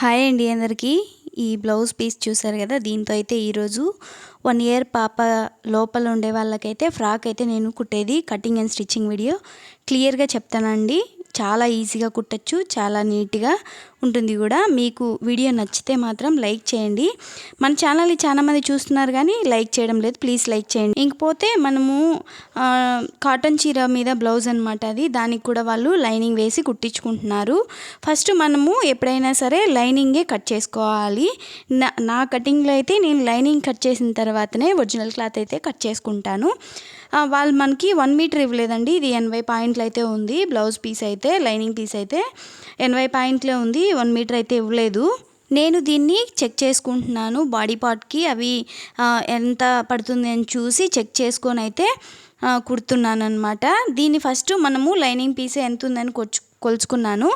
Hi అండి అందరికీ. ఈ బ్లౌజ్ పీస్ చూసారు కదా దీంతో అయితే ఈరోజు వన్ ఇయర్ పాప లోపల ఉండే వాళ్ళకైతే ఫ్రాక్ అయితే నేను కుట్టేది కటింగ్ అండ్ స్టిచ్చింగ్ వీడియో క్లియర్గా చెప్తానండి. చాలా ఈజీగా కుట్టచ్చు చాలా నీట్గా ఉంటుంది కూడా. మీకు వీడియో నచ్చితే మాత్రం లైక్ చేయండి. మన ఛానల్ని చాలామంది చూస్తున్నారు కానీ లైక్ చేయడం లేదు. ప్లీజ్ లైక్ చేయండి. ఇంకపోతే మనము కాటన్ చీర మీద బ్లౌజ్ అనమాట అది. దానికి కూడా వాళ్ళు లైనింగ్ వేసి కుట్టించుకుంటున్నారు. ఫస్ట్ మనము ఎప్పుడైనా సరే లైనింగే కట్ చేసుకోవాలి. నా నా కటింగ్లో అయితే నేను లైనింగ్ కట్ చేసిన తర్వాతనే ఒరిజినల్ క్లాత్ అయితే కట్ చేసుకుంటాను. వాళ్ళు మనకి వన్ మీటర్ ఇవ్వలేదండి. ఇది ఎనభై పాయింట్లు అయితే ఉంది. బ్లౌజ్ పీస్ అయితే లైనింగ్ పీస్ అయితే ఎనభై పాయింట్లే ఉంది. వన్ మీటర్ అయితే ఇవ్వలేదు. నేను దీన్ని చెక్ చేసుకుంటున్నాను. బాడీ పార్ట్కి అవి ఎంత పడుతుంది అని చూసి చెక్ చేసుకొని అయితే కుడుతున్నాను అనమాట దీన్ని ఫస్ట్ మనము లైనింగ్ పీస్ ఎంత ఉందని కొచ్చు కొలుచుకున్నాను.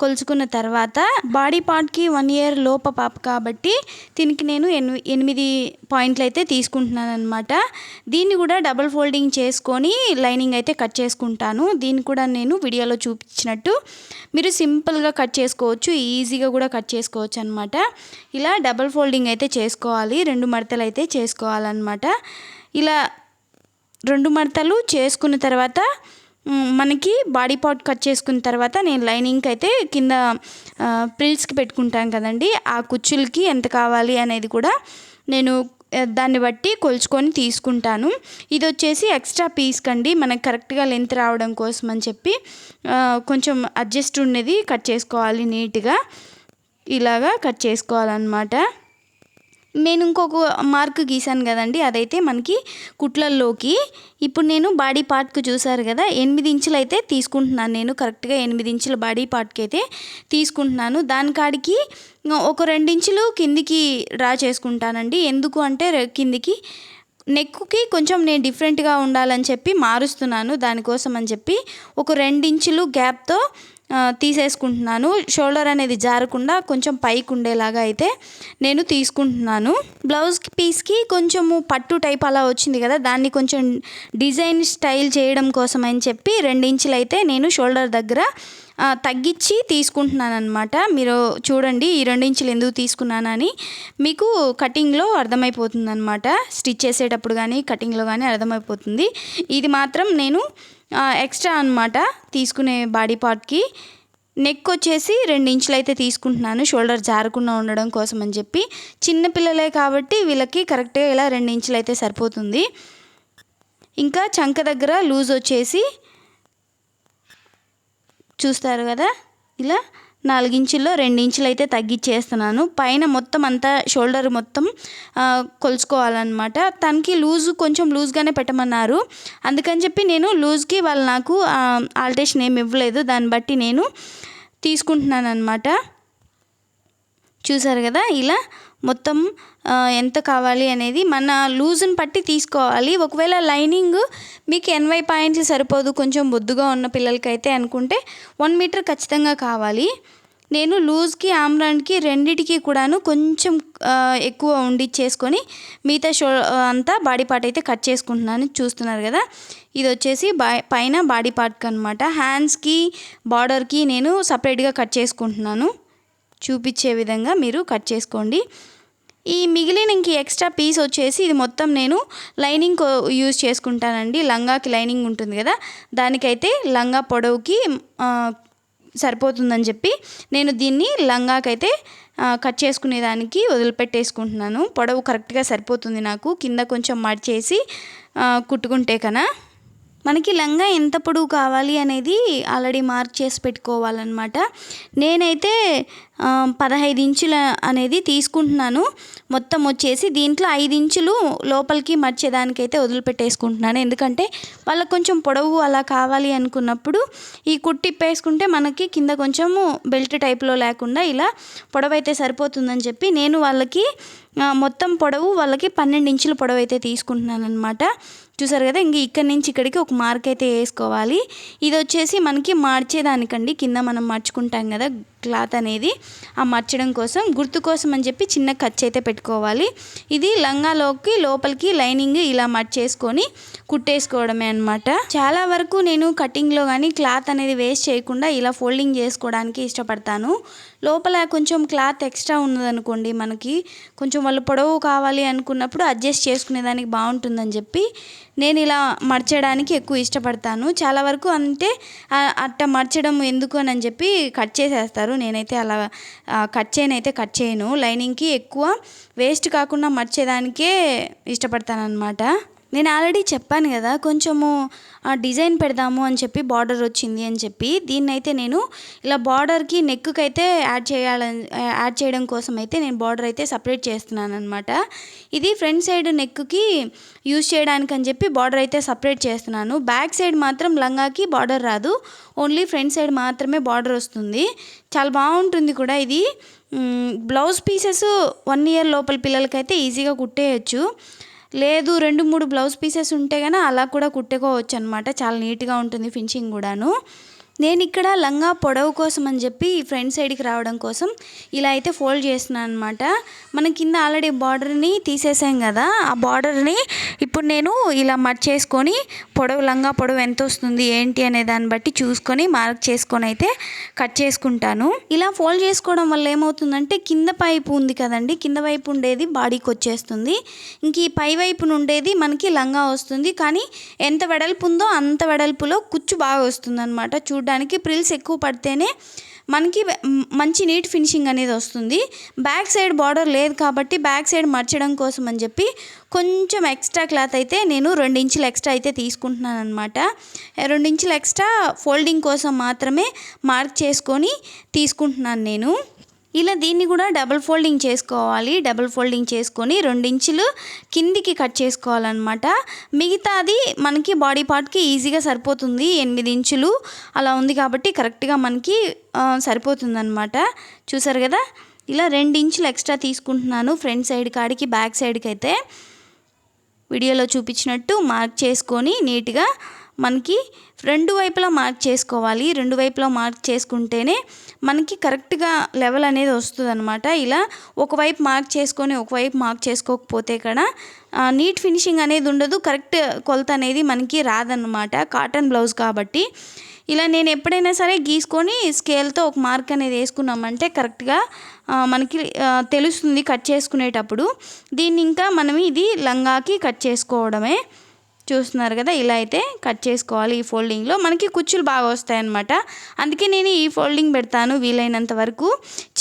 కొలుచుకున్న తర్వాత బాడీ పార్ట్కి వన్ ఇయర్ లోప పాప కాబట్టి దీనికి నేను ఎనిమి ఎనిమిది పాయింట్లు అయితే తీసుకుంటున్నాను అనమాట దీన్ని కూడా డబుల్ ఫోల్డింగ్ చేసుకొని లైనింగ్ అయితే కట్ చేసుకుంటాను. దీన్ని కూడా నేను వీడియోలో చూపించినట్టు మీరు సింపుల్గా కట్ చేసుకోవచ్చు ఈజీగా కూడా కట్ చేసుకోవచ్చు అనమాట ఇలా డబుల్ ఫోల్డింగ్ అయితే చేసుకోవాలి రెండు మడతలు అయితే చేసుకోవాలన్నమాట. ఇలా రెండు మడతలు చేసుకున్న తర్వాత మనకి బాడీ పార్ట్ కట్ చేసుకున్న తర్వాత నేను లైనింగ్కి అయితే కింద ప్రిల్స్కి పెట్టుకుంటాం కదండి. ఆ కుచ్చులకి ఎంత కావాలి అనేది కూడా నేను దాన్ని బట్టి కొలుచుకొని తీసుకుంటాను. ఇది వచ్చేసి ఎక్స్ట్రా పీస్ కండి. మనకి కరెక్ట్గా లెంత్ రావడం కోసం అని చెప్పి కొంచెం అడ్జస్ట్ ఉండేది కట్ చేసుకోవాలి నీట్గా. ఇలాగా కట్ చేసుకోవాలన్నమాట. నేను ఇంకొక మార్క్ గీసాను కదండి అదైతే మనకి కుట్లల్లోకి. ఇప్పుడు నేను బాడీ పార్ట్కి చూసారు కదా ఎనిమిది ఇంచులు అయితే తీసుకుంటున్నాను నేను కరెక్ట్గా ఎనిమిది ఇంచుల బాడీ పార్ట్కి అయితే తీసుకుంటున్నాను. దాని కాడికి ఒక రెండించులు కిందికి డ్రా చేసుకుంటానండి. ఎందుకు అంటే కిందికి నెక్కి కొంచెం నేను డిఫరెంట్గా ఉండాలని చెప్పి మారుస్తున్నాను దానికోసం అని చెప్పి ఒక రెండించులు గ్యాప్తో తీసేసుకుంటున్నాను. షోల్డర్ అనేది జారకుండా కొంచెం పైకి ఉండేలాగా అయితే నేను తీసుకుంటున్నాను. బ్లౌజ్ పీస్కి కొంచెము పట్టు టైప్ అలా వచ్చింది కదా దాన్ని కొంచెం డిజైన్ స్టైల్ చేయడం కోసం అని చెప్పి రెండించులు అయితే నేను షోల్డర్ దగ్గర తగ్గించి తీసుకుంటున్నాను అనమాట మీరు చూడండి ఈ రెండించులు ఎందుకు తీసుకున్నానని మీకు కటింగ్లో అర్థమైపోతుంది అనమాట స్టిచ్ చేసేటప్పుడు కానీ కటింగ్లో కానీ అర్థమైపోతుంది. ఇది మాత్రం నేను ఎక్స్ట్రా అనమాట తీసుకునే బాడీ పార్ట్కి నెక్ వచ్చేసి రెండు ఇంచులు అయితే తీసుకుంటున్నాను షోల్డర్ జారకుండా ఉండడం కోసం అని చెప్పి. చిన్న పిల్లలే కాబట్టి వీళ్ళకి కరెక్ట్గా ఇలా రెండు ఇంచులు అయితే సరిపోతుంది. ఇంకా చంక దగ్గర లూజ్ వచ్చేసి చూస్తారు కదా ఇలా. నాలుగించుల్లో రెండించులు అయితే తగ్గించేస్తున్నాను పైన మొత్తం అంతా షోల్డర్ మొత్తం కొలుచుకోవాలన్నమాట. తనకి లూజ్ కొంచెం లూజ్గానే పెట్టమన్నారు. అందుకని చెప్పి నేను లూజ్కి వాళ్ళు నాకు ఆల్టేషన్ ఏమి ఇవ్వలేదు. దాన్ని బట్టి నేను తీసుకుంటున్నాను అనమాట చూసారు కదా? ఇలా మొత్తం ఎంత కావాలి అనేది మన లూజ్ని బట్టి తీసుకోవాలి. ఒకవేళ లైనింగ్ మీకు ఎనభై పాయింట్లు సరిపోదు కొంచెం బొద్దుగా ఉన్న పిల్లలకైతే అనుకుంటే వన్ మీటర్ ఖచ్చితంగా కావాలి. నేను లూజ్కి ఆమ్రాన్కి రెండిటికి కూడాను కొంచెం ఎక్కువ ఉండి చేసుకొని మిగతా షో అంతా బాడీ పార్ట్ అయితే కట్ చేసుకుంటున్నాను. చూస్తున్నారు కదా? ఇది వచ్చేసి బా పైన బాడీ పార్ట్కి అనమాట హ్యాండ్స్కి బార్డర్కి నేను సపరేట్గా కట్ చేసుకుంటున్నాను. చూపించే విధంగా మీరు కట్ చేసుకోండి. ఈ మిగిలిన ఇంక ఎక్స్ట్రా పీస్ వచ్చేసి ఇది మొత్తం నేను లైనింగ్ యూజ్ చేసుకుంటానండి. లంగాకి లైనింగ్ ఉంటుంది కదా. దానికైతే లంగా పొడవుకి సరిపోతుందని చెప్పి నేను దీన్ని లంగాకైతే కట్ చేసుకునేదానికి వదిలిపెట్టేసుకుంటున్నాను. పొడవు కరెక్ట్గా సరిపోతుంది నాకు. కింద కొంచెం మడిచేసి కుట్టుకుంటే కన్నా మనకి లంగా ఎంత పొడవు కావాలి అనేది ఆల్రెడీ మార్క్ చేసి పెట్టుకోవాలన్నమాట. నేనైతే పదహైదు ఇంచుల అనేది తీసుకుంటున్నాను. మొత్తం వచ్చేసి దీంట్లో ఐదు ఇంచులు లోపలికి మర్చేదానికైతే వదిలిపెట్టేసుకుంటున్నాను. ఎందుకంటే వాళ్ళకి కొంచెం పొడవు అలా కావాలి అనుకున్నప్పుడు ఈ కుట్టిప్పేసుకుంటే మనకి కింద కొంచెము బెల్ట్ టైప్లో లేకుండా ఇలా పొడవు అయితే సరిపోతుందని చెప్పి నేను వాళ్ళకి మొత్తం పొడవు వాళ్ళకి పన్నెండు ఇంచుల పొడవు అయితే తీసుకుంటున్నాను అనమాట చూసారు కదా ఇంక ఇక్కడి నుంచి ఇక్కడికి ఒక మార్క్ అయితే వేసుకోవాలి. ఇది వచ్చేసి మనకి మార్చేదానికండి కింద మనం మార్చుకుంటాం కదా. క్లాత్ అనేది ఆ మర్చడం కోసం గుర్తు కోసం అని చెప్పి చిన్న ఖర్చు అయితే పెట్టుకోవాలి. ఇది లంగాలోకి లోపలికి లైనింగ్ ఇలా మర్చేసుకొని కుట్టేసుకోవడమే అనమాట చాలా వరకు నేను కటింగ్లో కానీ క్లాత్ అనేది వేస్ట్ చేయకుండా ఇలా ఫోల్డింగ్ చేసుకోవడానికి ఇష్టపడతాను. లోపల కొంచెం క్లాత్ ఎక్స్ట్రా ఉన్నదనుకోండి మనకి కొంచెం వాళ్ళు పొడవు కావాలి అనుకున్నప్పుడు అడ్జస్ట్ చేసుకునేదానికి బాగుంటుందని చెప్పి నేను ఇలా మర్చడానికి ఎక్కువ ఇష్టపడతాను. చాలా వరకు అంటే అట్ట మర్చడం ఎందుకు అని చెప్పి కట్ చేసేస్తారు. నేనైతే అలా కట్ చేయనైతే కట్ చేయను. లైనింగ్కి ఎక్కువ వేస్ట్ కాకుండా మర్చేదానికే ఇష్టపడతాననమాట నేను ఆల్రెడీ చెప్పాను కదా కొంచెము డిజైన్ పెడదాము అని చెప్పి బార్డర్ వచ్చింది అని చెప్పి దీన్నైతే నేను ఇలా బార్డర్కి నెక్కి అయితే యాడ్ చేయాలని యాడ్ చేయడం కోసం అయితే నేను బార్డర్ అయితే సపరేట్ చేస్తున్నాను అనమాట ఇది ఫ్రంట్ సైడ్ నెక్కి యూజ్ చేయడానికి అని చెప్పి బార్డర్ అయితే సపరేట్ చేస్తున్నాను. బ్యాక్ సైడ్ మాత్రం లంగాకి బార్డర్ రాదు ఓన్లీ ఫ్రంట్ సైడ్ మాత్రమే బార్డర్ వస్తుంది. చాలా బాగుంటుంది కూడా ఇది. బ్లౌజ్ పీసెస్ వన్ ఇయర్ లోపల పిల్లలకైతే ఈజీగా కుట్టేయచ్చు. లేదు రెండు మూడు బ్లౌజ్ పీసెస్ ఉంటే కానీ అలా కూడా కుట్టుకోవచ్చు అనమాట చాలా నీట్గా ఉంటుంది ఫినిషింగ్ కూడాను. నేను ఇక్కడ లంగా పొడవు కోసం అని చెప్పి ఫ్రంట్ సైడ్కి రావడం కోసం ఇలా అయితే ఫోల్డ్ చేస్తున్నాను అనమాట మన కింద ఆల్రెడీ బార్డర్ని తీసేసాం కదా ఆ బార్డర్ని ఇప్పుడు నేను ఇలా మర్చేసుకొని పొడవు లంగా పొడవు ఎంత వస్తుంది ఏంటి అనే దాన్ని బట్టి చూసుకొని మార్క్ చేసుకొని అయితే కట్ చేసుకుంటాను. ఇలా ఫోల్డ్ చేసుకోవడం వల్ల ఏమవుతుందంటే కింద పైపు ఉంది కదండి కింద వైపు ఉండేది బాడీకి వచ్చేస్తుంది. ఇంక ఈ పై వైపున ఉండేది మనకి లంగా వస్తుంది కానీ ఎంత వెడల్పు ఉందో అంత వెడల్పులో కుచ్చు బాగా వస్తుంది అనమాట చూడడానికి ప్రిల్స్ ఎక్కువ పడితేనే మనకి మంచి నీట్ ఫినిషింగ్ అనేది వస్తుంది. బ్యాక్ సైడ్ బార్డర్ లేదు కాబట్టి బ్యాక్ సైడ్ మర్చడం కోసం అని చెప్పి కొంచెం ఎక్స్ట్రా క్లాత్ అయితే నేను రెండు ఇంచులు ఎక్స్ట్రా అయితే తీసుకుంటున్నాను అనమాట రెండు ఇంచులు ఎక్స్ట్రా ఫోల్డింగ్ కోసం మాత్రమే మార్క్ చేసుకొని తీసుకుంటున్నాను నేను. ఇలా దీన్ని కూడా డబుల్ ఫోల్డింగ్ చేసుకోవాలి. డబుల్ ఫోల్డింగ్ చేసుకొని రెండించులు కిందికి కట్ చేసుకోవాలన్నమాట. మిగతాది మనకి బాడీ పార్ట్కి ఈజీగా సరిపోతుంది. ఎనిమిది ఇంచులు అలా ఉంది కాబట్టి కరెక్ట్గా మనకి సరిపోతుందన్నమాట. చూసారు కదా? ఇలా రెండు ఇంచులు ఎక్స్ట్రా తీసుకుంటున్నాను ఫ్రంట్ సైడ్ కాడికి బ్యాక్ సైడ్కి అయితే. వీడియోలో చూపించినట్టు మార్క్ చేసుకొని నీట్గా మనకి రెండు వైపులా మార్క్ చేసుకోవాలి. రెండు వైపులా మార్క్ చేసుకుంటేనే మనకి కరెక్ట్గా లెవెల్ అనేది వస్తుంది అనమాట ఇలా ఒకవైపు మార్క్ చేసుకొని ఒకవైపు మార్క్ చేసుకోకపోతే కూడా నీట్ ఫినిషింగ్ అనేది ఉండదు. కరెక్ట్ కొలత అనేది మనకి రాదన్నమాట. కాటన్ బ్లౌజ్ కాబట్టి. ఇలా నేను ఎప్పుడైనా సరే గీసుకొని స్కేల్తో ఒక మార్క్ అనేది వేసుకున్నామంటే కరెక్ట్గా మనకి తెలుస్తుంది కట్ చేసుకునేటప్పుడు. దీన్ని ఇంకా మనం ఇది లంగాకి కట్ చేసుకోవడమే. చూస్తున్నారు కదా ఇలా అయితే కట్ చేసుకోవాలి ఈ ఫోల్డింగ్లో. మనకి కుచ్చులు బాగా వస్తాయన్నమాట. అందుకే నేను ఈ ఫోల్డింగ్ పెడతాను వీలైనంత వరకు.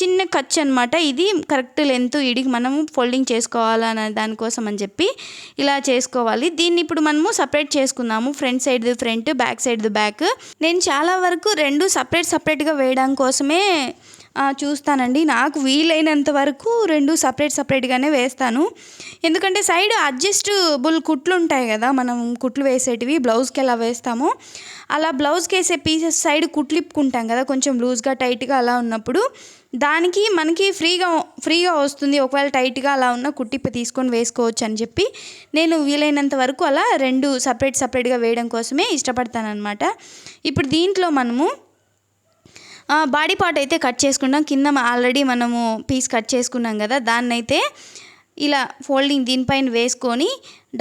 చిన్న ఖర్చు అనమాట ఇది కరెక్ట్ లెంత్ ఇడికి మనము ఫోల్డింగ్ చేసుకోవాలన్న దానికోసం అని చెప్పి ఇలా చేసుకోవాలి. దీన్ని ఇప్పుడు మనము సపరేట్ చేసుకుందాము. Front side front back side back. నేను చాలా వరకు రెండు సపరేట్ సపరేట్గా వేయడం కోసమే చూస్తానండి. నాకు వీలైనంత వరకు రెండు సపరేట్ సపరేట్గానే వేస్తాను. ఎందుకంటే సైడ్ అడ్జస్టబుల్ కుట్లు ఉంటాయి కదా మనం కుట్లు వేసేటివి బ్లౌజ్కి ఎలా వేస్తామో. అలా బ్లౌజ్కి వేసే పీసెస్ సైడ్ కుట్లిప్పుకుంటాం కదా కొంచెం లూజ్గా టైట్గా అలా ఉన్నప్పుడు. దానికి మనకి ఫ్రీగా ఫ్రీగా వస్తుంది. ఒకవేళ టైట్గా అలా ఉన్న కుట్టిప్ప తీసుకొని వేసుకోవచ్చు అని చెప్పి నేను వీలైనంత వరకు అలా రెండు సపరేట్ సపరేట్గా వేయడం కోసమే ఇష్టపడతాను అనమాట ఇప్పుడు దీంట్లో మనము బాడీ పార్ట్ అయితే కట్ చేసుకున్నాం. కింద ఆల్రెడీ మనము పీస్ కట్ చేసుకున్నాం కదా దాన్ని అయితే ఇలా ఫోల్డింగ్ దీనిపైన వేసుకొని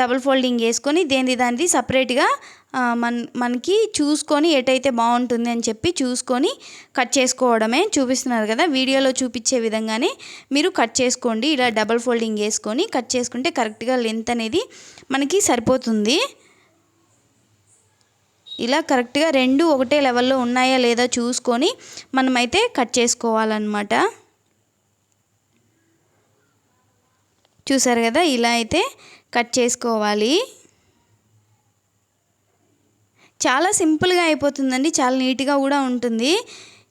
డబుల్ ఫోల్డింగ్ వేసుకొని దేని దానిది సపరేట్గా మన మనకి చూసుకొని ఎటైతే బాగుంటుంది అని చెప్పి చూసుకొని కట్ చేసుకోవడమే చూపిస్తున్నారు కదా. వీడియోలో చూపించే విధంగానే మీరు కట్ చేసుకోండి. ఇలా డబల్ ఫోల్డింగ్ వేసుకొని కట్ చేసుకుంటే కరెక్ట్గా లెంత్ అనేది మనకి సరిపోతుంది. ఇలా కరెక్ట్గా రెండు ఒకటే లెవెల్లో ఉన్నాయా లేదా చూసుకొని మనమైతే కట్ చేసుకోవాలన్నమాట. చూసారు కదా? ఇలా అయితే కట్ చేసుకోవాలి. చాలా సింపుల్గా అయిపోతుందండి. చాలా నీట్గా కూడా ఉంటుంది.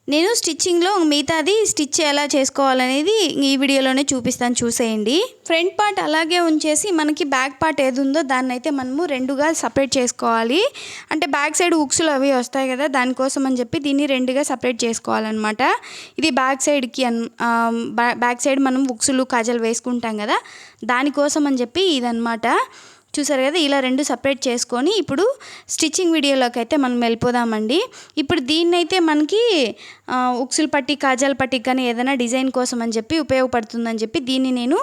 నేను స్టిచ్చింగ్లో మిగతాది స్టిచ్ ఎలా చేసుకోవాలనేది ఈ వీడియోలోనే చూపిస్తాను చూసేయండి. ఫ్రంట్ పార్ట్ అలాగే ఉంచేసి మనకి బ్యాక్ పార్ట్ ఏది ఉందో దాన్ని అయితే మనము రెండుగా సపరేట్ చేసుకోవాలి. అంటే బ్యాక్ సైడ్ ఉక్సులు అవి వస్తాయి కదా దానికోసం అని చెప్పి దీన్ని రెండుగా సపరేట్ చేసుకోవాలన్నమాట. ఇది బ్యాక్ సైడ్కి అన్ బ్యాక్ సైడ్ మనం ఉక్సులు కాజలు వేసుకుంటాం కదా దానికోసం అని చెప్పి ఇదనమాట చూసారు కదా ఇలా రెండు సపరేట్ చేసుకొని ఇప్పుడు స్టిచ్చింగ్ వీడియోలోకి అయితే మనం వెళ్ళిపోదామండి. ఇప్పుడు దీన్నైతే మనకి ఉక్సుల పట్టి కాజాల పట్టి కానీ ఏదైనా డిజైన్ కోసం అని చెప్పి ఉపయోగపడుతుందని చెప్పి దీన్ని నేను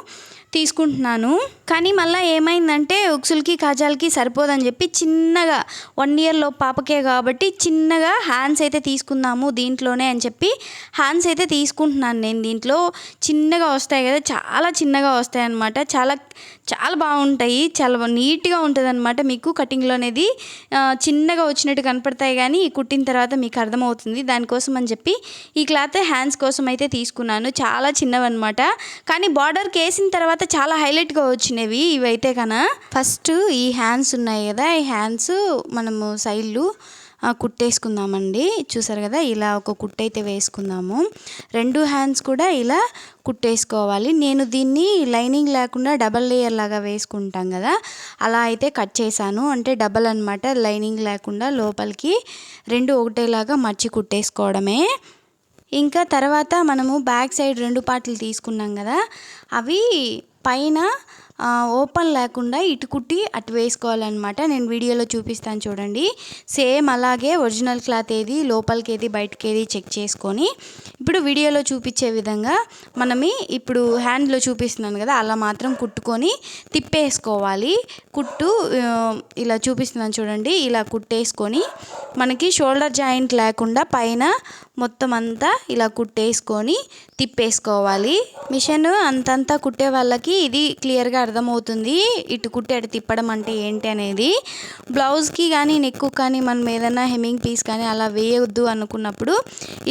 తీసుకుంటున్నాను. కానీ మళ్ళీ ఏమైందంటే ఉక్సులకి కాజాలకి సరిపోదని చెప్పి చిన్నగా వన్ ఇయర్లో పాపకే కాబట్టి చిన్నగా హ్యాండ్స్ అయితే తీసుకుందాము దీంట్లోనే అని చెప్పి హ్యాండ్స్ అయితే తీసుకుంటున్నాను నేను దీంట్లో. చిన్నగా వస్తాయి కదా చాలా చిన్నగా వస్తాయి అన్నమాట. చాలా చాలా బాగుంటాయి. చాలా నీట్గా ఉంటుంది అనమాట మీకు కటింగ్లో అనేది. చిన్నగా వచ్చినట్టు కనపడతాయి కానీ కుట్టిన తర్వాత మీకు అర్థమవుతుంది. దానికోసం అని చెప్పి ఈ క్లాత్ హ్యాండ్స్ కోసం అయితే తీసుకున్నాను. చాలా చిన్నవి అనమాట కానీ బార్డర్కి వేసిన తర్వాత చాలా హైలైట్గా వచ్చినవి ఇవైతే కన. ఫస్ట్ ఈ హ్యాండ్స్ ఉన్నాయి కదా ఈ హ్యాండ్స్ మనము సైడ్లు కుట్టేసుకుందామండి. చూసారు కదా ఇలా ఒక కుట్టైతే అయితే వేసుకుందాము. రెండు హ్యాండ్స్ కూడా ఇలా కుట్టేసుకోవాలి. నేను దీన్ని లైనింగ్ లేకుండా డబల్ లేయర్ లాగా వేసుకుంటాం కదా అలా అయితే కట్ చేశాను. అంటే డబల్ అనమాట లైనింగ్ లేకుండా లోపలికి రెండు ఒకటేలాగా మర్చి కుట్టేసుకోవడమే. ఇంకా తర్వాత మనము బ్యాక్ సైడ్ రెండు పార్ట్లు తీసుకున్నాం కదా అవి పైన ఓపెన్ లేకుండా ఇటు కుట్టి అటు వేసుకోవాలన్నమాట. నేను వీడియోలో చూపిస్తాను చూడండి. సేమ్ అలాగే ఒరిజినల్ క్లాత్ ఏది లోపలికి ఏది బయటకి ఏది చెక్ చేసుకొని. ఇప్పుడు వీడియోలో చూపించే విధంగా మనమి ఇప్పుడు హ్యాండ్లో చూపిస్తున్నాను కదా అలా మాత్రం కుట్టుకొని తిప్పేసుకోవాలి. కుట్టు ఇలా చూపిస్తున్నాను చూడండి. ఇలా కుట్టేసుకొని మనకి షోల్డర్ జాయింట్ లేకుండా పైన మొత్తం అంతా ఇలా కుట్టేసుకొని తిప్పేసుకోవాలి. మిషన్ అంతంతా కుట్టే వాళ్ళకి ఇది క్లియర్గా అర్థమవుతుంది. ఇటు కుట్టి అటు తిప్పడం అంటే ఏంటి అనేది. బ్లౌజ్కి కానీ నెక్ కానీ మనం ఏదైనా హెమ్మింగ్ పీస్ కానీ అలా వేయొద్దు అనుకున్నప్పుడు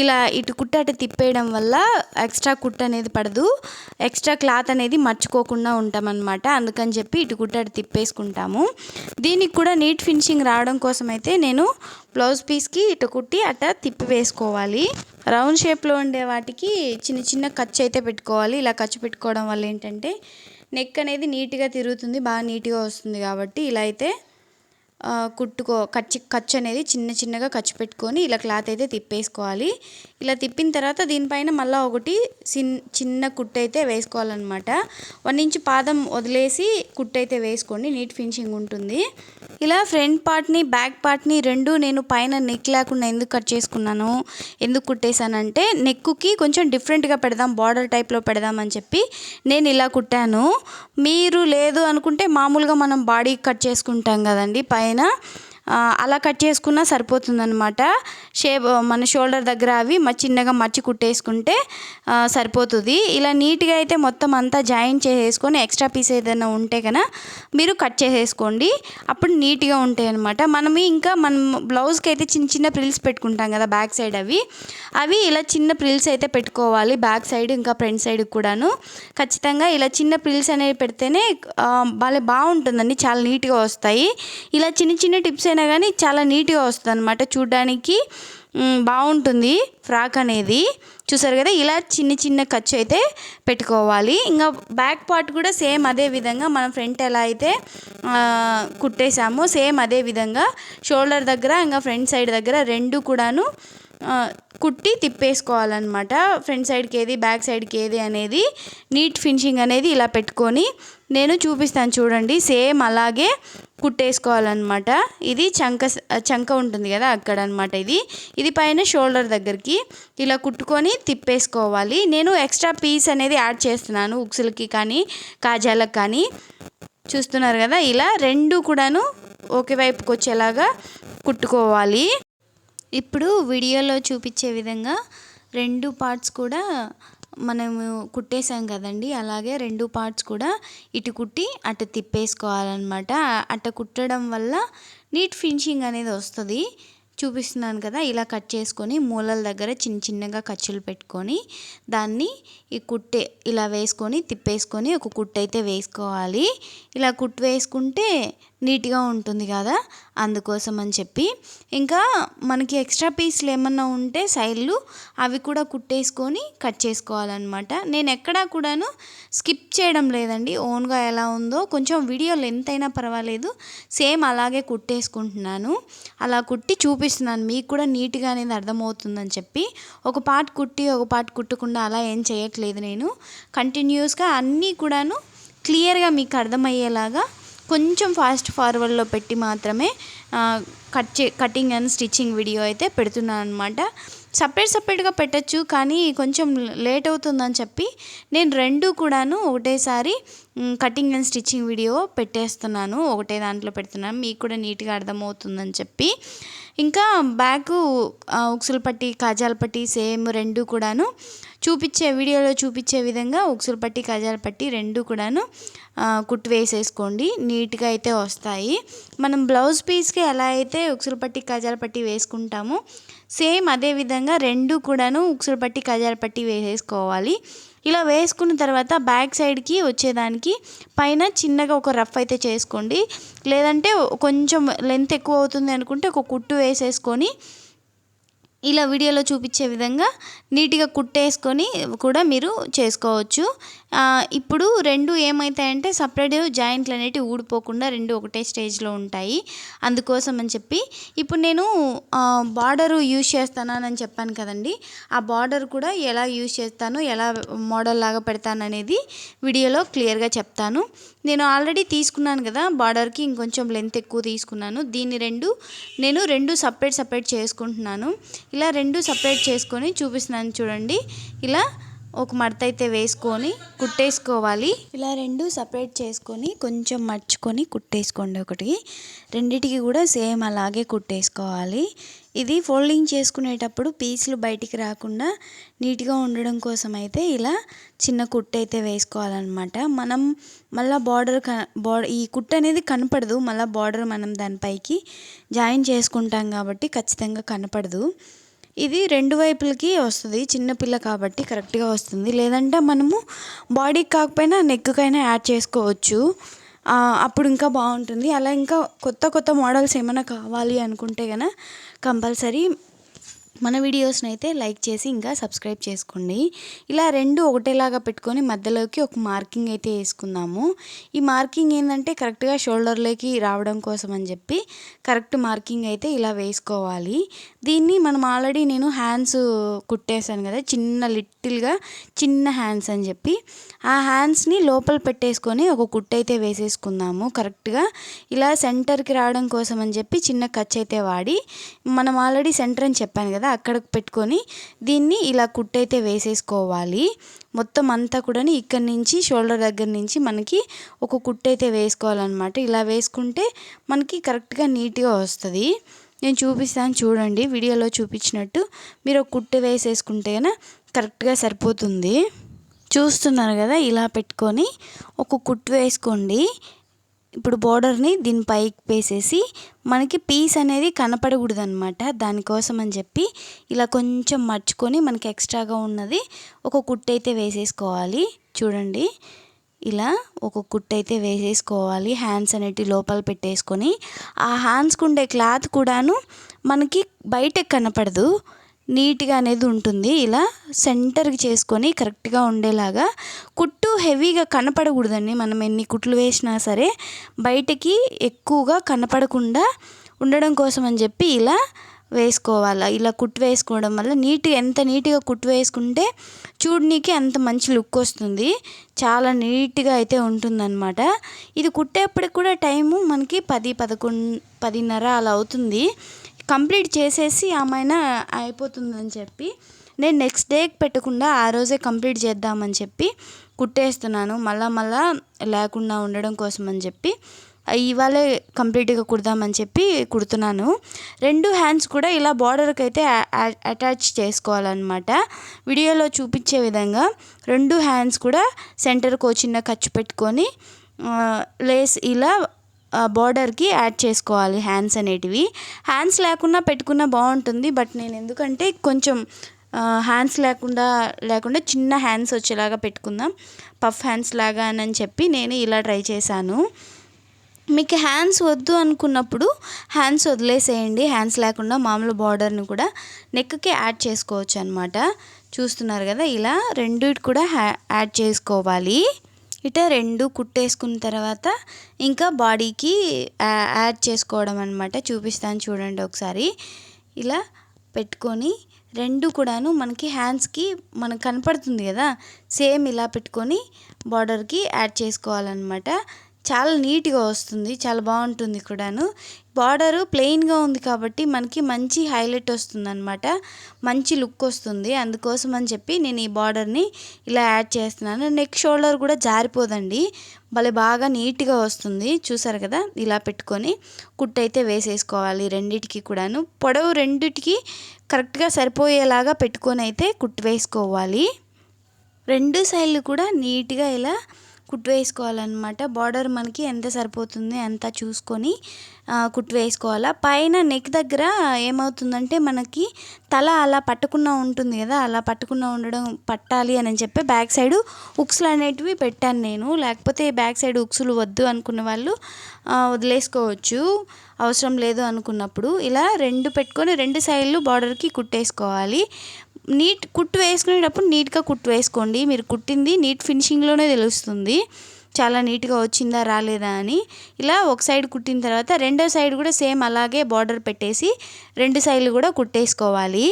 ఇలా ఇటు కుట్టి అటు తిప్పేయడం వల్ల ఎక్స్ట్రా కుట్ అనేది పడదు. ఎక్స్ట్రా క్లాత్ అనేది మర్చిపోకుండా ఉంటామన్నమాట. అందుకని చెప్పి ఇటు కుట్టి అటు తిప్పేసుకుంటాము. దీనికి కూడా నీట్ ఫినిషింగ్ రావడం కోసం అయితే నేను బ్లౌజ్ పీస్కి ఇటు కుట్టి అట్ట తిప్పి వేసుకోవాలి. రౌండ్ షేప్లో ఉండే వాటికి చిన్న చిన్న ఖర్చు అయితే పెట్టుకోవాలి. ఇలా ఖర్చు పెట్టుకోవడం వల్ల ఏంటంటే నెక్ అనేది నీట్గా తిరుగుతుంది బాగా నీట్గా వస్తుంది కాబట్టి ఇలా అయితే కుట్టుకో ఖర్చు ఖర్చు అనేది చిన్న చిన్నగా ఖర్చు పెట్టుకొని ఇలా క్లాత్ అయితే తిప్పేసుకోవాలి. ఇలా తిప్పిన తర్వాత దీనిపైన మళ్ళీ ఒకటి సిన్ చిన్న కుట్టు అయితే వేసుకోవాలన్నమాట. వన్ ఇంచ్ పాదం వదిలేసి కుట్టు అయితే వేసుకోండి. నీట్ ఫినిషింగ్ ఉంటుంది. ఇలా ఫ్రంట్ పార్ట్ని బ్యాక్ పార్ట్ని రెండు నేను పైన నెక్ లేకుండా ఎందుకు కట్ చేసుకున్నాను ఎందుకు కుట్టేశానంటే నెక్కుకి కొంచెం డిఫరెంట్గా పెడదాం బార్డర్ టైప్లో పెడదాం అని చెప్పి నేను ఇలా కుట్టాను. మీరు లేదు అనుకుంటే మామూలుగా మనం బాడీ కట్ చేసుకుంటాం కదండి పైన. అలా కట్ చేసుకున్నా సరిపోతుందనమాట షేప్ మన షోల్డర్ దగ్గర అవి మ చిన్నగా మర్చి కుట్టేసుకుంటే సరిపోతుంది. ఇలా నీట్గా అయితే మొత్తం అంతా జాయిన్ చేసేసుకొని ఎక్స్ట్రా పీస్ ఏదైనా ఉంటే కనుక మీరు కట్ చేసేసుకోండి. అప్పుడు నీట్గా ఉంటాయి అనమాట మనం ఇంకా మనం బ్లౌజ్కి అయితే చిన్న చిన్న ప్రిల్స్ పెట్టుకుంటాం కదా బ్యాక్ సైడ్ అవి. అవి ఇలా చిన్న ప్రిల్స్ అయితే పెట్టుకోవాలి. బ్యాక్ సైడ్ ఇంకా ఫ్రంట్ సైడ్ కూడాను. ఖచ్చితంగా ఇలా చిన్న ప్రిల్స్ అనేవి పెడితేనే భలే బాగుంటుందండి. చాలా నీట్గా వస్తాయి. ఇలా చిన్న చిన్న టిప్స్ ఏదైనా కానీ చాలా నీట్గా వస్తుంది అనమాట చూడ్డానికి బాగుంటుంది ఫ్రాక్ అనేది. చూసారు కదా ఇలా చిన్న చిన్న ఖర్చు అయితే పెట్టుకోవాలి. ఇంకా బ్యాక్ పార్ట్ కూడా సేమ్ అదే విధంగా మనం ఫ్రంట్ ఎలా అయితే కుట్టేసామో సేమ్ అదే విధంగా షోల్డర్ దగ్గర ఇంకా ఫ్రంట్ సైడ్ దగ్గర రెండు కూడాను కుట్టి తిప్పేసుకోవాలన్నమాట. ఫ్రంట్ సైడ్కి ఏది బ్యాక్ సైడ్కి ఏది అనేది నీట్ ఫినిషింగ్ అనేది ఇలా పెట్టుకొని నేను చూపిస్తాను చూడండి. సేమ్ అలాగే కుట్టేసుకోవాలన్నమాట. ఇది చంక చంక ఉంటుంది కదా అక్కడ అనమాట ఇది. ఇది పైన షోల్డర్ దగ్గరికి ఇలా కుట్టుకొని తిప్పేసుకోవాలి. నేను ఎక్స్ట్రా పీస్ అనేది యాడ్ చేస్తున్నాను ఉక్సులకి కానీ కాజాలకు కానీ. చూస్తున్నారు కదా ఇలా రెండు కూడాను ఒకే వైపుకి వచ్చేలాగా కుట్టుకోవాలి. ఇప్పుడు వీడియోలో చూపించే విధంగా రెండు పార్ట్స్ కూడా మనము కుట్టేసాం కదండి. అలాగే రెండు పార్ట్స్ కూడా ఇటు కుట్టి అటు తిప్పేసుకోవాలన్నమాట. అట్ట కుట్టడం వల్ల నీట్ ఫినిషింగ్ అనేది వస్తుంది. చూపిస్తున్నాను కదా ఇలా కట్ చేసుకొని మూలల దగ్గర చిన్న చిన్నగా ఖర్చులు పెట్టుకొని దాన్ని ఈ కుట్టే ఇలా వేసుకొని తిప్పేసుకొని ఒక కుట్టు అయితే వేసుకోవాలి. ఇలా కుట్టు వేసుకుంటే నీట్గా ఉంటుంది కదా అందుకోసం అని చెప్పి. ఇంకా మనకి ఎక్స్ట్రా పీస్లు ఏమన్నా ఉంటే సైడ్లు అవి కూడా కుట్టేసుకొని కట్ చేసుకోవాలన్నమాట. నేను ఎక్కడా కూడాను స్కిప్ చేయడం లేదండి. ఓన్గా ఎలా ఉందో కొంచెం వీడియో లెంత్ అయినా పర్వాలేదు. సేమ్ అలాగే కుట్టేసుకుంటున్నాను. అలా కుట్టి చూపిస్తున్నాను. మీకు కూడా నీట్గా అనేది అర్థమవుతుందని చెప్పి. ఒక పార్ట్ కుట్టి ఒక పార్ట్ కుట్టకుండా అలా ఏం చేయట్లేదు నేను. కంటిన్యూస్గా అన్నీ కూడాను క్లియర్గా మీకు అర్థమయ్యేలాగా కొంచెం ఫాస్ట్ ఫార్వర్డ్లో పెట్టి మాత్రమే కట్ చే కటింగ్ అండ్ స్టిచ్చింగ్ వీడియో అయితే పెడుతున్నాను అనమాట సపరేట్ సపరేట్గా పెట్టచ్చు కానీ కొంచెం లేట్ అవుతుందని చెప్పి నేను రెండు కూడాను ఒకటేసారి కటింగ్ అండ్ స్టిచ్చింగ్ వీడియో పెట్టేస్తున్నాను. ఒకటే దాంట్లో పెడుతున్నాను. మీకు కూడా నీట్గా అర్థమవుతుందని చెప్పి. ఇంకా బ్యాక్ ఉక్సులు పట్టి కాజాల పట్టి సేమ్ రెండు కూడాను చూపించే వీడియోలో చూపించే విధంగా ఉక్సులు పట్టి కాజాల పట్టి రెండు కూడాను కుట్టు వేసేసుకోండి. నీట్గా అయితే వస్తాయి. మనం బ్లౌజ్ పీస్కి ఎలా అయితే ఉక్సులు పట్టి కాజాల పట్టి వేసుకుంటామో సేమ్ అదే విధంగా రెండు కూడాను ఉక్సులు పట్టి కాజాల పట్టి వేసేసుకోవాలి. ఇలా వేసుకున్న తర్వాత బ్యాక్ సైడ్కి వచ్చేదానికి పైన చిన్నగా ఒక రఫ్ అయితే చేసుకోండి. లేదంటే కొంచెం లెంత్ ఎక్కువ అవుతుంది అనుకుంటే ఒక కుట్టు వేసేసుకొని ఇలా వీడియోలో చూపించే విధంగా నీట్గా కుట్టేసుకొని కూడా మీరు చేసుకోవచ్చు. ఇప్పుడు రెండు ఏమవుతాయంటే సపరేట్ జాయింట్లు అనేవి ఊడిపోకుండా రెండు ఒకటే స్టేజ్లో ఉంటాయి. అందుకోసం అని చెప్పి ఇప్పుడు నేను బార్డర్ యూజ్ చేస్తానని చెప్పాను కదండి. ఆ బార్డర్ కూడా ఎలా యూజ్ చేస్తాను ఎలా మోడల్ లాగా పెడతాను అనేది వీడియోలో క్లియర్గా చెప్తాను. నేను ఆల్రెడీ తీసుకున్నాను కదా బార్డర్కి ఇంకొంచెం లెంత్ ఎక్కువ తీసుకున్నాను. దీన్ని రెండు నేను రెండు సపరేట్ సపరేట్ చేసుకుంటున్నాను. ఇలా రెండు సపరేట్ చేసుకొని చూపిస్తున్నాను చూడండి. ఇలా ఒక మడత అయితే వేసుకొని కుట్టేసుకోవాలి. ఇలా రెండు సపరేట్ చేసుకొని కొంచెం మర్చుకొని కుట్టేసుకోండి ఒకటి. రెండిటికి కూడా సేమ్ అలాగే కుట్టేసుకోవాలి. ఇది ఫోల్డింగ్ చేసుకునేటప్పుడు పీసులు బయటికి రాకుండా నీట్గా ఉండడం కోసం అయితే ఇలా చిన్న కుట్టు అయితే వేసుకోవాలన్నమాట. మనం మళ్ళీ బార్డర్ క బార్డర్ ఈ కుట్టు అనేది కనపడదు. మళ్ళీ బార్డర్ మనం దానిపైకి జాయిన్ చేసుకుంటాం కాబట్టి ఖచ్చితంగా కనపడదు. ఇది రెండు వైపులకి వస్తుంది. చిన్నపిల్ల కాబట్టి కరెక్ట్గా వస్తుంది. లేదంటే మనము బాడీకి కాకపోయినా నెక్కుకైనా యాడ్ చేసుకోవచ్చు. అప్పుడు ఇంకా బాగుంటుంది. అలా ఇంకా కొత్త కొత్త మోడల్స్ ఏమైనా కావాలి అనుకుంటే కనుక కంపల్సరీ మన వీడియోస్ని అయితే లైక్ చేసి ఇంకా సబ్స్క్రైబ్ చేసుకోండి. ఇలా రెండు ఒకటేలాగా పెట్టుకొని మధ్యలోకి ఒక మార్కింగ్ అయితే వేసుకుందాము. ఈ మార్కింగ్ ఏంటంటే కరెక్ట్గా షోల్డర్లోకి రావడం కోసం అని చెప్పి కరెక్ట్ మార్కింగ్ అయితే ఇలా వేసుకోవాలి. దీన్ని మనం ఆల్రెడీ నేను హ్యాండ్స్ కుట్టేశాను కదా చిన్న లిటిల్గా చిన్న హ్యాండ్స్ అని చెప్పి. ఆ హ్యాండ్స్ని లోపల పెట్టేసుకొని ఒక కుట్టు అయితే వేసేసుకుందాము కరెక్ట్గా. ఇలా సెంటర్కి రావడం కోసం అని చెప్పి చిన్న ఖర్చు అయితే వాడి మనం ఆల్రెడీ సెంటర్ అని చెప్పాను కదా కదా అక్కడికి పెట్టుకొని దీన్ని ఇలా కుట్టయితే వేసేసుకోవాలి. మొత్తం అంతా కూడా ఇక్కడి నుంచి షోల్డర్ దగ్గర నుంచి మనకి ఒక కుట్టయితే వేసుకోవాలన్నమాట. ఇలా వేసుకుంటే మనకి కరెక్ట్గా నీట్గా వస్తుంది. నేను చూపిస్తాను చూడండి వీడియోలో చూపించినట్టు. మీరు ఒక కుట్టు వేసేసుకుంటే కరెక్ట్గా సరిపోతుంది. చూస్తున్నారు కదా ఇలా పెట్టుకొని ఒక కుట్టు వేసుకోండి. ఇప్పుడు బోర్డర్ని దీని పైకి వేసేసి మనకి పీస్ అనేది కనపడకూడదు అనమాట దానికోసం అని చెప్పి ఇలా కొంచెం మర్చుకొని మనకి ఎక్స్ట్రాగా ఉన్నది ఒక కుట్టు అయితే వేసేసుకోవాలి. చూడండి. ఇలా ఒక కుట్ అయితే వేసేసుకోవాలి. హ్యాండ్స్ అనేటివి లోపల పెట్టేసుకొని ఆ హ్యాండ్స్కి ఉండే క్లాత్ కూడాను మనకి బయటకు కనపడదు. నీట్గా అనేది ఉంటుంది. ఇలా సెంటర్కి చేసుకొని కరెక్ట్గా ఉండేలాగా కుట్టు హెవీగా కనపడకూడదండి. మనం ఎన్ని కుట్లు వేసినా సరే బయటకి ఎక్కువగా కనపడకుండా ఉండడం కోసం అని చెప్పి ఇలా వేసుకోవాలి? ఇలా కుట్టు వేసుకోవడం వల్ల నీట్గా ఎంత నీట్గా కుట్టు వేసుకుంటే చూడనీకి అంత మంచి లుక్ వస్తుంది. చాలా నీట్గా అయితే ఉంటుందన్నమాట. ఇది కుట్టేప్పటికి కూడా టైము మనకి పది పదకొండు పదిన్నర అలా అవుతుంది. కంప్లీట్ చేసేసి ఆమెనా అయిపోతుందని చెప్పి నేను నెక్స్ట్ డేకి పెట్టకుండా ఆ రోజే కంప్లీట్ చేద్దామని చెప్పి కుట్టేస్తున్నాను. మళ్ళా మళ్ళా లేకుండా ఉండడం కోసం అని చెప్పి ఇవాళే కంప్లీట్గా కుడదామని చెప్పి కుడుతున్నాను. రెండు హ్యాండ్స్ కూడా ఇలా బార్డర్కి అయితే అటాచ్ చేసుకోవాలన్నమాట. వీడియోలో చూపించే విధంగా రెండు హ్యాండ్స్ కూడా సెంటర్కి చిన్న ఖర్చు పెట్టుకొని లేస్ ఇలా బార్డర్కి యాడ్ చేసుకోవాలి హ్యాండ్స్ అనేటివి. హ్యాండ్స్ లేకుండా పెట్టుకున్న బాగుంటుంది బట్ నేను ఎందుకంటే కొంచెం హ్యాండ్స్ లేకుండా లేకుండా చిన్న హ్యాండ్స్ వచ్చేలాగా పెట్టుకుందాం. పఫ్ హ్యాండ్స్ లాగా అని చెప్పి నేను ఇలా ట్రై చేశాను. మీకు హ్యాండ్స్ వద్దు అనుకున్నప్పుడు హ్యాండ్స్ వదిలేసేయండి. హ్యాండ్స్ లేకుండా మామూలు బార్డర్ని కూడా నెక్కి యాడ్ చేసుకోవచ్చు అనమాట చూస్తున్నారు కదా ఇలా రెండు కూడా యాడ్ చేసుకోవాలి. ఇట రెండు కుట్టేసుకున్న తర్వాత ఇంకా బాడీకి యాడ్ చేసుకోవడం అనమాట చూపిస్తాను చూడండి ఒకసారి. ఇలా పెట్టుకొని రెండు కూడాను మనకి హ్యాండ్స్కి మనకు కనపడుతుంది కదా సేమ్ ఇలా పెట్టుకొని బార్డర్కి యాడ్ చేసుకోవాలన్నమాట. చాలా నీట్గా వస్తుంది. చాలా బాగుంటుంది కూడాను. బార్డరు ప్లెయిన్గా ఉంది కాబట్టి మనకి మంచి హైలైట్ వస్తుంది అనమాట మంచి లుక్ వస్తుంది. అందుకోసం అని చెప్పి నేను ఈ బార్డర్ని ఇలా యాడ్ చేస్తున్నాను. నెక్ షోల్డర్ కూడా జారిపోదండి. భలే బాగా నీట్గా వస్తుంది. చూసారు కదా? ఇలా పెట్టుకొని కుట్ అయితే వేసేసుకోవాలి రెండిటికి కూడాను. పొడవు రెండిటికి కరెక్ట్గా సరిపోయేలాగా పెట్టుకొని అయితే కుట్టు వేసుకోవాలి. రెండు సైడ్లు కూడా నీట్గా ఇలా కుట్టు వేసుకోవాలన్నమాట. బార్డర్ మనకి ఎంత సరిపోతుంది అంత చూసుకొని కుట్టు వేసుకోవాలా? పైన నెక్ దగ్గర ఏమవుతుందంటే మనకి తల అలా పట్టకుండా ఉంటుంది కదా అలా పట్టకుండా ఉండడం పట్టాలి అని చెప్పి బ్యాక్ సైడ్ ఉక్స్లు అనేటివి పెట్టాను నేను. లేకపోతే బ్యాక్ సైడ్ ఉక్సులు వద్దు అనుకున్న వాళ్ళు వదిలేసుకోవచ్చు. అవసరం లేదు అనుకున్నప్పుడు ఇలా రెండు పెట్టుకొని రెండు సైడ్లు బార్డర్కి కుట్టేసుకోవాలి. నీట్ కుట్టు వేసుకునేటప్పుడు నీట్గా కుట్టు వేసుకోండి. మీరు కుట్టింది నీట్ ఫినిషింగ్లోనే తెలుస్తుంది. చాలా నీట్గా వచ్చిందా రాలేదా అని ఇలా ఒక సైడ్ కుట్టిన తర్వాత రెండో సైడ్ కూడా సేమ్ అలాగే బార్డర్ పెట్టేసి రెండు సైడ్లు కూడా కుట్టేసుకోవాలి.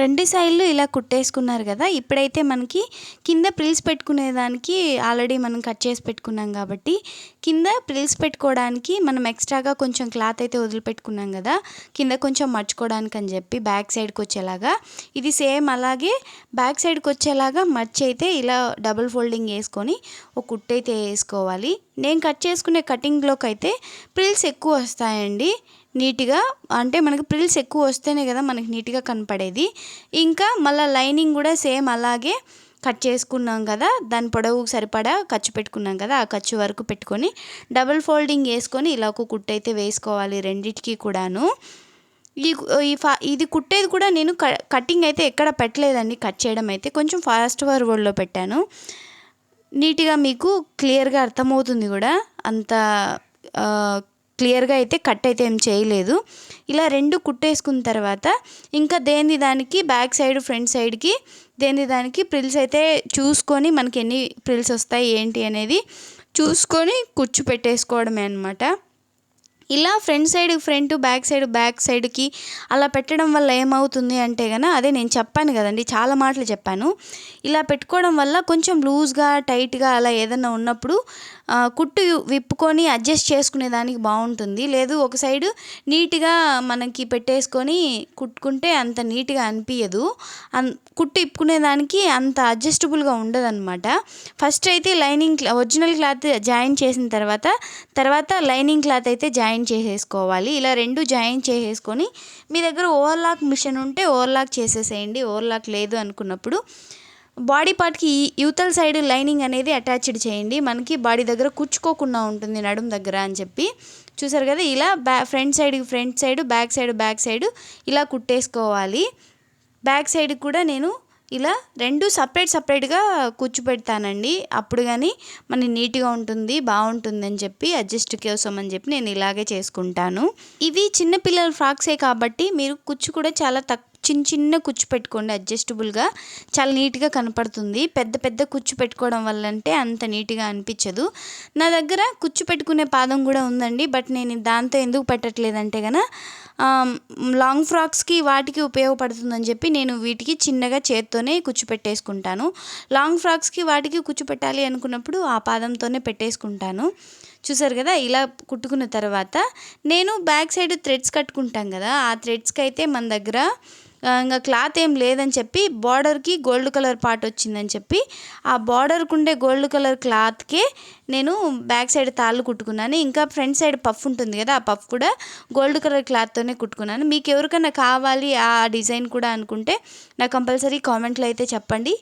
రెండు సైడ్లు ఇలా కుట్టేసుకున్నారు కదా ఇప్పుడైతే మనకి కింద ప్రిల్స్ పెట్టుకునేదానికి ఆల్రెడీ మనం కట్ చేసి పెట్టుకున్నాం కాబట్టి కింద ప్రిల్స్ పెట్టుకోవడానికి మనం ఎక్స్ట్రాగా కొంచెం క్లాత్ అయితే వదిలిపెట్టుకున్నాం కదా కింద కొంచెం మర్చుకోవడానికి అని చెప్పి బ్యాక్ సైడ్కి వచ్చేలాగా ఇది సేమ్ అలాగే బ్యాక్ సైడ్కి వచ్చేలాగా మర్చి అయితే ఇలా డబుల్ ఫోల్డింగ్ వేసుకొని ఒక కుట్టు అయితే వేసుకోవాలి. నేను కట్ చేసుకునే కటింగ్లోకి అయితే ప్రిల్స్ ఎక్కువ వస్తాయండి. నీట్గా అంటే మనకి ప్రిల్స్ ఎక్కువ వస్తేనే కదా మనకి నీట్గా కనపడేది. ఇంకా మళ్ళీ లైనింగ్ కూడా సేమ్ అలాగే కట్ చేసుకున్నాం కదా దాని పొడవు సరిపడా ఖర్చు పెట్టుకున్నాం కదా ఆ ఖర్చు వరకు పెట్టుకొని డబుల్ ఫోల్డింగ్ వేసుకొని ఇలా ఒక కుట్టు అయితే వేసుకోవాలి రెండిటికి కూడాను. ఈ ఈ ఫా ఇది కుట్టేది కూడా నేను కటింగ్ అయితే ఎక్కడ పెట్టలేదండి కట్ చేయడం అయితే కొంచెం ఫాస్ట్ ఫార్వర్డ్లో పెట్టాను. నీట్గా మీకు క్లియర్గా అర్థమవుతుంది కూడా. అంత క్లియర్గా అయితే కట్ అయితే ఏం చేయలేదు. ఇలా రెండు కుట్టేసుకున్న తర్వాత ఇంకా దేని దానికి బ్యాక్ సైడ్ ఫ్రంట్ సైడ్కి దేని దానికి ప్రిల్స్ అయితే చూసుకొని మనకి ఎన్ని ప్రిల్స్ వస్తాయి ఏంటి అనేది చూసుకొని కుచ్చు పెట్టేసుకోవడమే అనమాట ఇలా front side front back side back సైడ్కి అలా పెట్టడం వల్ల ఏమవుతుంది అంటే కనుక అదే నేను చెప్పాను కదండి చాలా మాటలు చెప్పాను. ఇలా పెట్టుకోవడం వల్ల కొంచెం లూజ్గా టైట్గా అలా ఏదన్నా ఉన్నప్పుడు కుట్టు విప్పుకొని అడ్జస్ట్ చేసుకునే దానికి బాగుంటుంది. లేదు ఒక సైడు నీట్గా మనకి పెట్టేసుకొని కుట్టుకుంటే అంత నీట్గా అనిపించదు అన్ కుట్టు ఇప్పుకునే దానికి అంత అడ్జస్టబుల్గా ఉండదన్నమాట. ఫస్ట్ అయితే లైనింగ్ ఒరిజినల్ క్లాత్ జాయిన్ చేసిన తర్వాత తర్వాత లైనింగ్ క్లాత్ అయితే జాయిన్ చేసేసుకోవాలి. ఇలా రెండు జాయిన్ చేసేసుకొని మీ దగ్గర ఓవర్లాక్ మిషన్ ఉంటే ఓవర్లాక్ చేసేసేయండి. ఓవర్లాక్ లేదు అనుకున్నప్పుడు బాడీ పార్ట్కి యువతల సైడ్ లైనింగ్ అనేది అటాచ్డ్ చేయండి. మనకి బాడీ దగ్గర కుచ్చుకోకుండా ఉంటుంది నడుం దగ్గర అని చెప్పి. చూసారు కదా ఇలా బ్యా front side front side back side back side ఇలా కుట్టేసుకోవాలి. బ్యాక్ సైడ్ కూడా నేను ఇలా రెండు సపరేట్ సపరేట్గా కూర్చోపెడతానండి అప్పుడు కానీ మన నీట్గా ఉంటుంది బాగుంటుంది అని చెప్పి అడ్జస్ట్ కోసం అని చెప్పి నేను ఇలాగే చేసుకుంటాను. ఇవి చిన్నపిల్లల ఫ్రాక్సే కాబట్టి మీరు కుచ్చు కూడా చాలా తక్కువ చిన్న చిన్న కుచ్చు పెట్టుకోండి అడ్జస్టబుల్గా. చాలా నీట్గా కనపడుతుంది. పెద్ద పెద్ద కుచ్చు పెట్టుకోవడం వల్ల అంటే అంత నీట్గా అనిపించదు. నా దగ్గర కుచ్చు పెట్టుకునే పాదం కూడా ఉందండి. బట్ నేను దాంతో ఎందుకు పెట్టట్లేదంటే కనుక లాంగ్ ఫ్రాక్స్కి వాటికి ఉపయోగపడుతుందని చెప్పి నేను వీటికి చిన్నగా చేత్తోనే కుచ్చు పెట్టేసుకుంటాను. లాంగ్ ఫ్రాక్స్కి వాటికి కుచ్చు పెట్టాలి అనుకున్నప్పుడు ఆ పాదంతోనే పెట్టేసుకుంటాను. చూసారు కదా? ఇలా కుట్టుకున్న తర్వాత నేను బ్యాక్ సైడ్ థ్రెడ్స్ కట్టుకుంటాం కదా? ఆ థ్రెడ్స్కి అయితే మన దగ్గర ఇంకా క్లాత్ ఏం లేదని చెప్పి బార్డర్కి గోల్డ్ కలర్ పార్ట్ వచ్చిందని చెప్పి ఆ బార్డర్కి ఉండే గోల్డ్ కలర్ క్లాత్కే నేను బ్యాక్ సైడ్ తాళ్ళు కుట్టుకున్నాను. ఇంకా ఫ్రంట్ సైడ్ పఫ్ ఉంటుంది కదా ఆ పఫ్ కూడా గోల్డ్ కలర్ క్లాత్తోనే కుట్టుకున్నాను. మీకు ఎవరికైనా కావాలి ఆ డిజైన్ కూడా అనుకుంటే నాకు కంపల్సరీ కామెంట్లో అయితే చెప్పండి.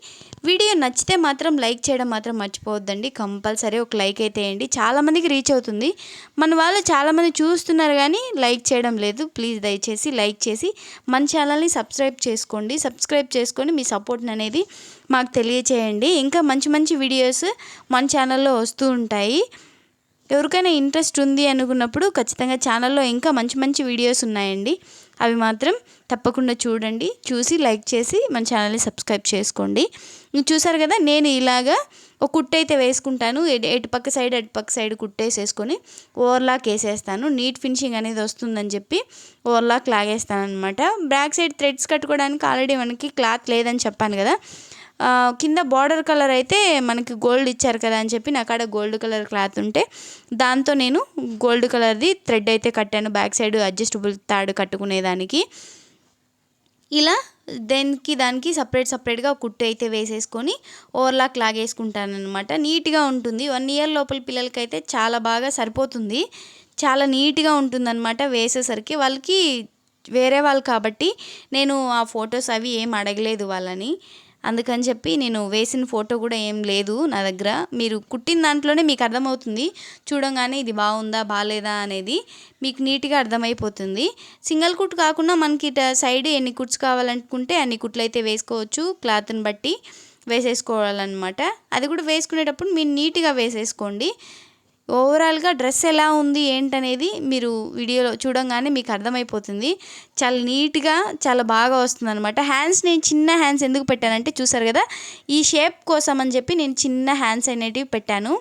వీడియో నచ్చితే మాత్రం లైక్ చేయడం మాత్రం మర్చిపోవద్దండి. కంపల్సరీ ఒక లైక్ అయితే వేయండి. చాలామందికి రీచ్ అవుతుంది. మన వాళ్ళు చాలామంది చూస్తున్నారు కానీ లైక్ చేయడం లేదు. ప్లీజ్ దయచేసి లైక్ చేసి మన ఛానల్ని సబ్స్క్రైబ్ చేసుకోండి. సబ్స్క్రైబ్ చేసుకొని మీ సపోర్ట్ అనేది మాకు తెలియచేయండి. ఇంకా మంచి మంచి వీడియోస్ మన ఛానల్లో వస్తూ ఉంటాయి. ఎవరికైనా ఇంట్రెస్ట్ ఉంది అనుకున్నప్పుడు ఖచ్చితంగా ఛానల్లో ఇంకా మంచి మంచి వీడియోస్ ఉన్నాయండి. అవి మాత్రం తప్పకుండా చూడండి. చూసి లైక్ చేసి మన ఛానల్ని సబ్స్క్రైబ్ చేసుకోండి. మీరు చూసారు కదా నేను ఇలాగా ఒక కుట్టైతే అయితే వేసుకుంటాను. ఎటు ఎటు పక్క సైడ్ అటు పక్క సైడ్ కుట్టేసేసుకొని ఓవర్లాక్ వేసేస్తాను. నీట్ ఫినిషింగ్ అనేది వస్తుందని చెప్పి ఓవర్లాక్ లాగేస్తాను అనమాట బ్యాక్ సైడ్ థ్రెడ్స్ కట్టుకోవడానికి ఆల్రెడీ మనకి క్లాత్ లేదని చెప్పాను కదా. కింద బార్డర్ కలర్ అయితే మనకి గోల్డ్ ఇచ్చారు కదా అని చెప్పి నాకాడ గోల్డ్ కలర్ క్లాత్ ఉంటే దాంతో నేను గోల్డ్ కలర్ది థ్రెడ్ అయితే కట్టాను బ్యాక్ సైడ్ అడ్జస్టబుల్ తాడు కట్టుకునేదానికి. ఇలా దేనికి దానికి సపరేట్ సపరేట్గా కుట్టు అయితే వేసేసుకొని ఓవర్లాక్ లాగేసుకుంటాను అనమాట నీట్గా ఉంటుంది. వన్ ఇయర్ లోపల పిల్లలకైతే చాలా బాగా సరిపోతుంది. చాలా నీట్గా ఉంటుందన్నమాట వేసేసరికి. వాళ్ళకి వేరే వాళ్ళు కాబట్టి నేను ఆ ఫొటోస్ అవి ఏం అడగలేదు వాళ్ళని. అందుకని చెప్పి నేను వేసిన ఫోటో కూడా ఏం లేదు నా దగ్గర. మీరు కుట్టిన దాంట్లోనే మీకు అర్థమవుతుంది. చూడంగానే ఇది బాగుందా బాగాలేదా అనేది మీకు నీట్గా అర్థమైపోతుంది. సింగిల్ కుట్ కాకుండా మనకి సైడ్ ఎన్ని కుట్స్ కావాలనుకుంటే అన్ని కుట్లు అయితే వేసుకోవచ్చు. క్లాత్ని బట్టి వేసేసుకోవాలన్నమాట. అది కూడా వేసుకునేటప్పుడు మీరు నీట్గా వేసేసుకోండి. ఓవరాల్గా డ్రెస్ ఎలా ఉంది ఏంటనేది మీరు వీడియోలో చూడంగానే మీకు అర్థమైపోతుంది. చాలా నీట్గా చాలా బాగా వస్తుంది అనమాట హ్యాండ్స్ నేను చిన్న హ్యాండ్స్ ఎందుకు పెట్టానంటే చూసారు కదా ఈ షేప్ కోసం అని చెప్పి నేను చిన్న హ్యాండ్స్ అనేటివి పెట్టాను.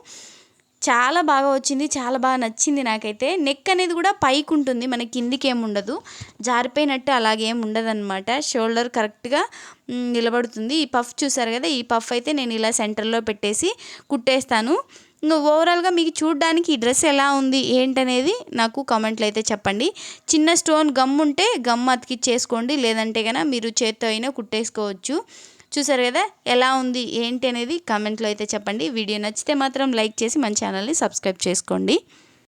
చాలా బాగా వచ్చింది చాలా బాగా నచ్చింది నాకైతే. నెక్ అనేది కూడా పైకి ఉంటుంది మనకి కిందికి ఏమి ఉండదు. జారిపోయినట్టు అలాగే ఉండదు అనమాట షోల్డర్ కరెక్ట్గా నిలబడుతుంది. ఈ పఫ్ చూసారు కదా ఈ పఫ్ అయితే నేను ఇలా సెంటర్లో పెట్టేసి కుట్టేస్తాను. ఇంకా ఓవరాల్గా మీకు చూడడానికి ఈ డ్రెస్ ఎలా ఉంది ఏంటనేది నాకు కామెంట్లో అయితే చెప్పండి. చిన్న స్టోన్ గమ్ ఉంటే గమ్ అతికిచ్చేసుకోండి లేదంటే కనుక మీరు చేత్తో అయినా కుట్టేసుకోవచ్చు. చూసారు కదా ఎలా ఉంది ఏంటి అనేది కామెంట్లో అయితే చెప్పండి. వీడియో నచ్చితే మాత్రం లైక్ చేసి మన ఛానల్ని సబ్స్క్రైబ్ చేసుకోండి.